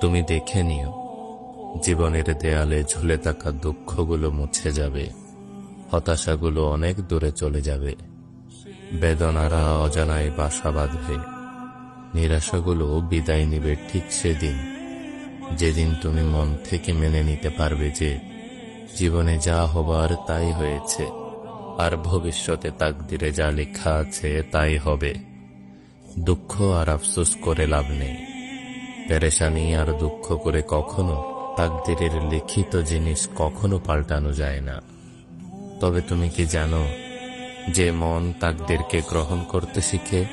তুমি দেখে নিও, জীবনের দেয়ালে ঝুলে থাকা দুঃখগুলো মুছে যাবে, হতাশাগুলো অনেক দূরে চলে যাবে, বেদনারা অজানায় বাসা বাঁধবে, নিরাশাগুলো বিদায় নিবে ঠিক সেদিন, যেদিন তুমি মন থেকে মেনে নিতে পারবে যে জীবনে যা হবার তাই হয়েছে, আর ভবিষ্যতে তাকদিরে যা লেখা আছে তাই হবে। দুঃখ আর আফসোস করে লাভ নেই। পেরেশানি আর দুঃখ করে কখনো তাকদিরের লিখিত জিনিস কখনো পাল্টানো যায় না। তবে তুমি কি জানো, যে মন তাকদেরকে গ্রহণ করতে শিখে,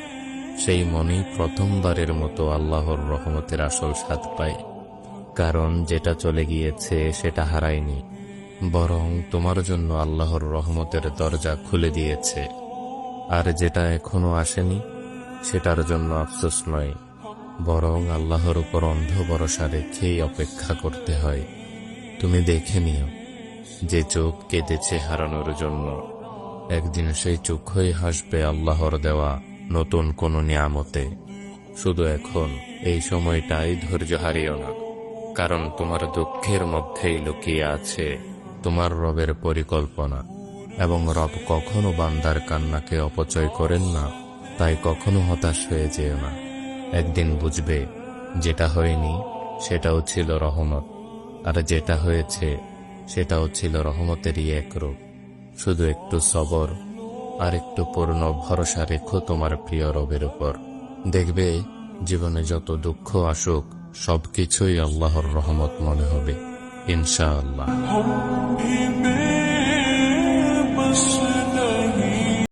সেই মনেই প্রথমবারের মতো আল্লাহর রহমতের আসল স্বাদ পায়। কারণ যেটা চলে গিয়েছে সেটা হারায়নি, বরং তোমার জন্য আল্লাহর রহমতের দরজা খুলে দিয়েছে। আর যেটা এখনও আসেনি, সেটার জন্য আফসোস নয়। বরং আল্লাহর উপর অন্ধ ভরসা রেখেই অপেক্ষা করতে হয়। তুমি দেখে নিও, যে চোখ কেঁদেছে হারানোর জন্য। একদিন সেই চোখই হাসবে আল্লাহর দেওয়া নতুন কোনো নিয়ামতে। শুধু এখন, এই সময়টাই ধৈর্য হারিও না, কারণ তোমার দুঃখের মধ্যেই লুকিয়ে আছে তোমার রবের পরিকল্পনা। এবং রব কখনো বান্দার কান্নাকে অপচয় করেন না, তাই কখনো হতাশ হয়ে যেও না। একদিন বুঝবে, যেটা হয়নি সেটাও ছিল রহমত, আর যেটা হয়েছে সেটাও ছিল রহমতেরই এক রূপ। শুধু একটু সবর আর একটু পূর্ণ ভরসা রেখো তোমার প্রিয় রবের উপর। দেখবে, জীবনে যত দুঃখ আসুক সব কিছুই আল্লাহর রহমত মনে হবে, ইনশাআল্লাহ।